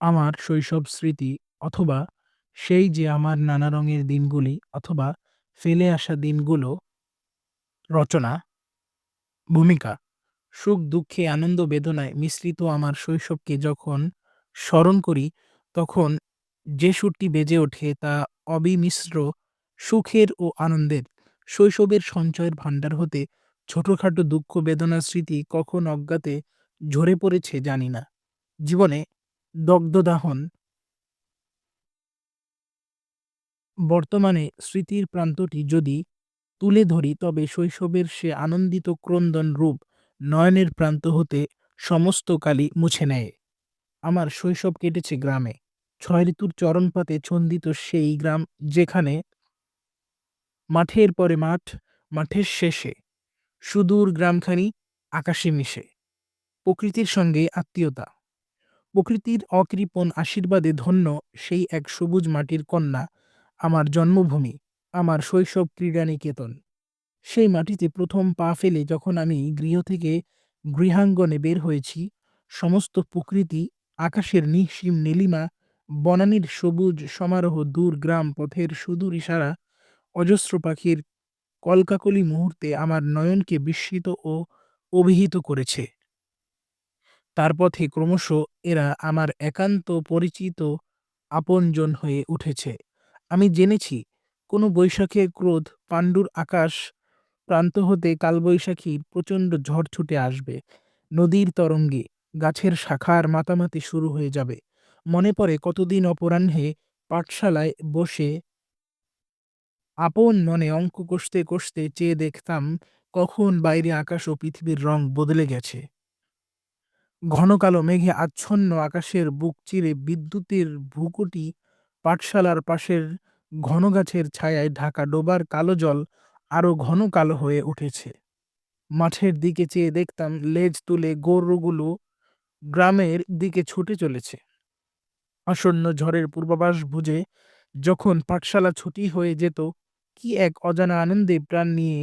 আমার শৈশব স্মৃতি অথবা সেই যে আমার নানা রঙের দিনগুলি অথবা ফেলে আসা দিনগুলো রচনা, ভূমিকা, সুখ দুঃখে আনন্দ বেদনায় মিশ্রিত আমার শৈশবকে যখন স্মরণ করি তখন যে সুরটি বেজে ওঠে তা অবিমিশ্র সুখের ও আনন্দের। শৈশবের সঞ্চয়ের ভাণ্ডার হতে ছোটখাটো দুঃখ বেদনার স্মৃতি কখন অজ্ঞাতে ঝরে পড়েছে জানি না। জীবনে দগ্ধদাহন বর্তমানে স্মৃতির প্রান্তটি যদি তুলে ধরি তবে শৈশবের সে আনন্দিত ক্রন্দন রূপ নয়নের প্রান্ত হতে সমস্ত কালি মুছে নেয়। আমার শৈশব কেটেছে গ্রামে। ছয় ঋতুর চরণপাতে ছন্দিত সেই গ্রাম যেখানে মাঠের পরে মাঠ, মাঠের শেষে সুদূর গ্রামখানি আকাশে মিশে। প্রকৃতির সঙ্গে আত্মীয়তা। প্রকৃতির অকৃপণ আশীর্বাদে ধন্য সেই এক সবুজ মাটির কন্যা আমার জন্মভূমি, আমার শৈশব ক্রীড়ানিকেতন। সেই মাটিতে প্রথম পা ফেলে যখন আমি গৃহ থেকে গৃহাঙ্গনে বের হয়েছি, সমস্ত প্রকৃতি, আকাশের নিঃসীম নীলিমা, বনানীর সবুজ সমারোহ দূর গ্রাম পথের সুদূর ইশারা, অজস্র পাখির কলকাকলি মুহূর্তে আমার নয়নকে বিস্মিত ও অভিহিত করেছে। তার পথে ক্রমশ এরা আমার একান্ত পরিচিত আপনজন হয়ে উঠেছে। আমি জেনেছি, কোনো বৈশাখের ক্রোধ পাণ্ডুর আকাশ প্রান্ত হতে কালবৈশাখীর প্রচণ্ড ঝড় ছুটে আসবে। নদীর তরঙ্গে গাছের শাখার মাতামাতি শুরু হয়ে যাবে। মনে পড়ে কতদিন অপরাহ্নে পাঠশালায় বসে আপন মনে অঙ্ক কষতে কষতে চেয়ে দেখতাম কখন বাইরে আকাশ ও পৃথিবীর রং বদলে গেছে। ঘন কালো মেঘে আচ্ছন্ন আকাশের বুক চিরে বিদ্যুতের ভ্রুকুটি পাঠশালার পাশের ঘন গাছের ছায়ায় ঢাকা ডোবার কালো জল আরও ঘন কালো হয়ে উঠেছে। মাঠের দিকে চেয়ে দেখতাম লেজ তুলে গরুগুলো গ্রামের দিকে ছুটে চলেছে। আসন্ন ঝড়ের পূর্বাভাস বুঝে যখন পাঠশালা ছুটি হয়ে যেত, কি এক অজানা আনন্দে প্রাণ নিয়ে,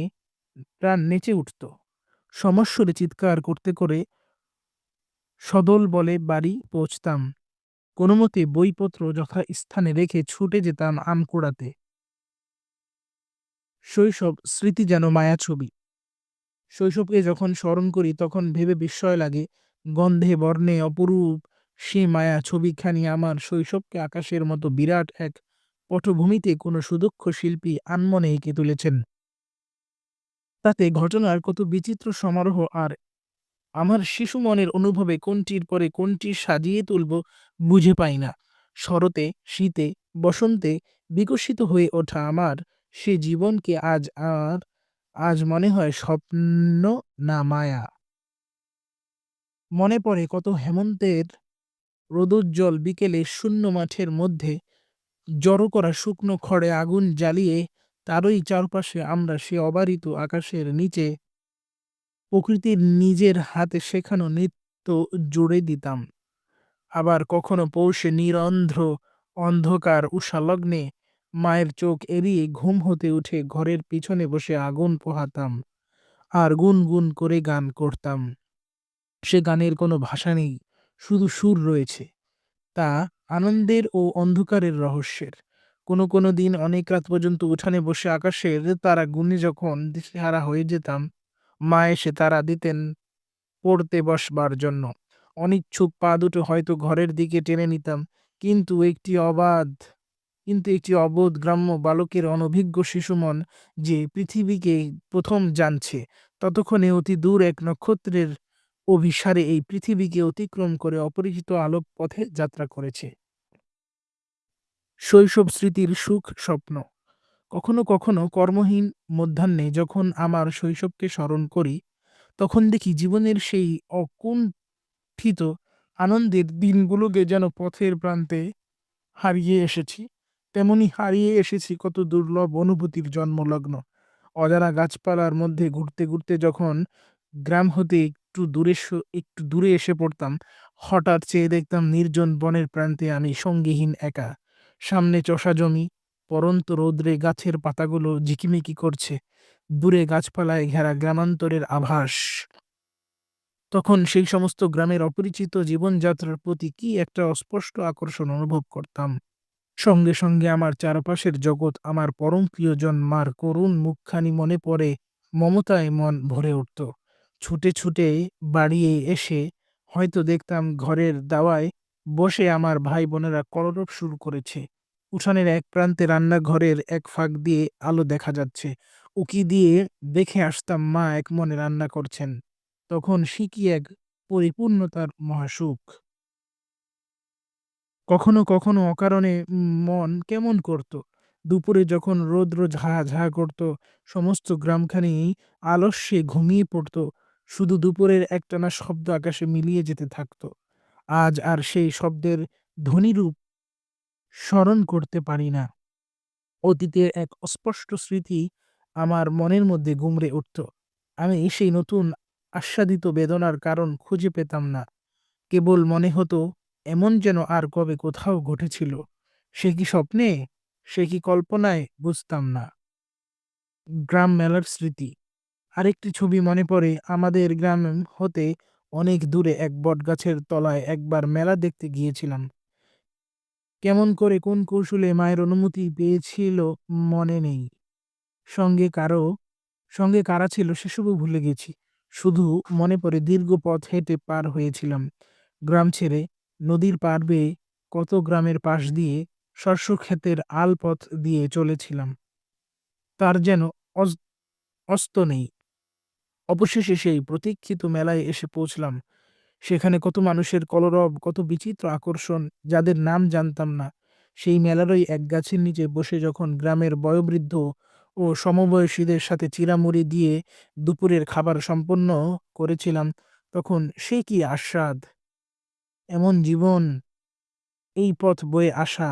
প্রাণ নেচে উঠত। সমস্বরে চিৎকার করতে করে সদল বলে বাড়ি পৌঁছতাম। কোনোমতে বইপত্র যথাস্থানে রেখে ছুটে যেতাম আম কুড়াতে। শৈশব স্মৃতি যেন মায়াছবি। শৈশবকে যখন স্মরণ করি তখন ভেবে বিস্ময় লাগে, গন্ধে, বর্ণে, অপরূপ, সে মায়া ছবিখানি আমার শৈশবকে আকাশের মতো বিরাট এক পটভূমিতে কোনো সুদক্ষ শিল্পী আনমনে এঁকে তুলেছেন। তাতে ঘটনার কত বিচিত্র সমারোহ আর আমার শিশু মনের অনুভবে কোনটির পরে কোনটি সাজিয়ে তুলব বুঝে পাই না। শরতে, শীতে, বসন্তে বিকশিত হয়ে ওঠা আমার সে জীবনকে আজ আর আজ মনে হয় স্বপ্ন না মায়া। মনে পড়ে কত হেমন্তের রোদোজ্জ্বল বিকেলে শূন্য মাঠের মধ্যে জড়ো করা শুকনো খড়ে আগুন জ্বালিয়ে তারই চারপাশে আমরা সে অবারিত আকাশের নিচে প্রকৃতির নিজের হাতে শেখানো নৃত্য জুড়ে দিতাম। আবার কখনো পৌষে নিরন্ধ্র অন্ধকার উষালগ্নে মায়ের চোখ এড়িয়ে ঘুম হতে উঠে ঘরের পিছনে বসে আগুন পোহাতাম আর গুনগুন করে গান করতাম। সে গানের কোনো ভাষা নেই, শুধু সুর রয়েছে। তা আনন্দের ও অন্ধকারের রহস্যের। কোনো কোনো দিন অনেক রাত পর্যন্ত উঠানে বসে আকাশের তারা গুনে যখন দিশেহারা হয়ে যেতাম, মা এসে তারা দিতেন পড়তে বসবার জন্য। অনিচ্ছুক পা দুটো হয়তো ঘরের দিকে টেনে নিতাম, কিন্তু একটি অবাধ কিন্তু একটি অবোধ গ্রাম্য বালকের অনভিজ্ঞ শিশুমন যে পৃথিবীকে প্রথম জানছে, ততক্ষণে অতি দূর এক নক্ষত্রের অভিসারে এই পৃথিবীকে অতিক্রম করে অপরিচিত আলোক পথে যাত্রা করেছে। শৈশব স্মৃতির সুখ স্বপ্ন কখনো কখনো কর্মহীন মধ্যাহ্নে যখন আমার শৈশবকে স্মরণ করি, তখন দেখি জীবনের সেই অকুণ্ঠিত আনন্দের দিনগুলোকে যেন পথের প্রান্তে হারিয়ে এসেছি। তেমনি হারিয়ে এসেছি কত দুর্লভ অনুভূতির জন্মলগ্ন। অজানা গাছপালার মধ্যে ঘুরতে ঘুরতে যখন গ্রাম হতে একটু দূরে একটু দূরে এসে পড়তাম, হঠাৎ চেয়ে দেখতাম নির্জন বনের প্রান্তে আমি সঙ্গীহীন একা। সামনে চষা জমি পরন্ত রৌদ্রে গাছের পাতাগুলো ঝিকিমিকি করছে। দূরে গাছপালায় ঘেরা গ্রামান্তরের আভাস। তখন সেই সমস্ত গ্রামের অপরিচিত জীবনযাত্রার প্রতি কি একটা অস্পষ্ট আকর্ষণ অনুভব করতাম। সঙ্গে সঙ্গে আমার চারপাশের জগৎ আমার পরম প্রিয়জন মার করুণ মুখখানি মনে পড়ে, মমতায় মন ভরে উঠত। ছুটে ছুটে বাড়িয়ে এসে হয়তো দেখতাম ঘরের দাওয়ায় বসে আমার ভাই বোনেরা কলরব শুরু করেছে। উঠানের এক প্রান্তে রান্নাঘরের এক ফাঁক দিয়ে আলো দেখা যাচ্ছে। উকি দিয়ে দেখে আসতাম মা এক মনে রান্না করছেন। তখন সে কি এক পরিপূর্ণতার মহাসুখ। কখনো কখনো অকারণে মন কেমন করত। দুপুরে যখন রৌদ্র ঝা ঝা করত, সমস্ত গ্রামখানি আলস্যে ঘুমিয়ে পড়ত। শুধু দুপুরের একটানা শব্দ আকাশে মিলিয়ে যেতে থাকত। আজ আর সেই শব্দের ধ্বনিরূপ স্মরণ করতে পারি না। অতীতের এক অস্পষ্ট স্মৃতি আমার মনের মধ্যে গুমড়ে উঠত। আমি সেই নতুন আস্বাদিত বেদনার কারণ খুঁজে পেতাম না। কেবল মনে হতো, এমন যেন আর কবে কোথাও ঘটেছিল। সে কি স্বপ্নে? সে কি কল্পনায়? বুঝতাম না। গ্রাম মেলার স্মৃতি। আরেকটি ছবি মনে পড়ে, আমাদের গ্রাম হতে অনেক দূরে এক বটগাছের তলায় একবার মেলা দেখতে গিয়েছিলাম। কেমন করে কোন কৌশলে মায়ের অনুমতি পেয়েছিল মনে নেই। সঙ্গে কারও, সঙ্গে কারা ছিল সেসবও ভুলে গেছি। শুধু মনে পড়ে দীর্ঘ পথ হেঁটে পার হয়েছিলাম। গ্রাম ছেড়ে নদীর পার বেয়ে কত গ্রামের পাশ দিয়ে শস্য ক্ষেতের আল পথ দিয়ে চলেছিলাম। তার যেন অস- অস্ত নেই। অবশেষে সেই প্রতীক্ষিত মেলায় এসে পৌঁছলাম। সেখানে কত মানুষের কলরব, কত বিচিত্র আকর্ষণ, যাদের নাম জানতাম না। সেই মেলারই এক গাছের নিচে বসে যখন গ্রামের বয়োবৃদ্ধ ও সমবয়সীদের সাথে চিরামুড়ি দিয়ে দুপুরের খাবার সম্পন্ন করেছিলাম, তখন সে কি আস্বাদ? এমন জীবন, এই পথ বয়ে আসা।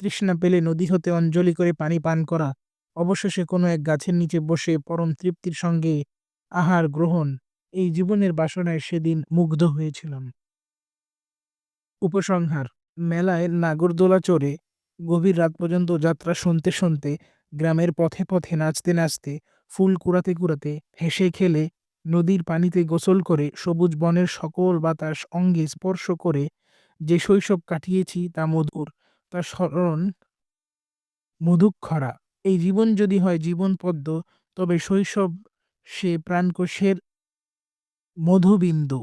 তৃষ্ণা পেলে নদী হতে অঞ্জলি করে পানি পান করা। অবশেষে কোনো এক গাছের নিচে বসে পরম তৃপ্তির সঙ্গে আহার গ্রহণ এই জীবনের বাসনায় সেদিন মুগ্ধ হয়েছিলাম। উপসংহার, মেলায় নাগরদোলা চড়ে গভীর রাত পর্যন্ত যাত্রা শুনতে শুনতে, গ্রামের পথে পথে নাচতে নাচতে, ফুল কুড়াতে কুড়াতে, হেসে খেলে, নদীর পানিতে গোসল করে, সবুজ বনের সকল বাতাস অঙ্গে স্পর্শ করে, যে শৈশব কাটিয়েছি তা মধুর তা স্মরণ মধুক্ষরা। এই জীবন যদি হয় জীবন পদ্ম, তবে শৈশব সে প্রাণকোষের মধুবিন্দু।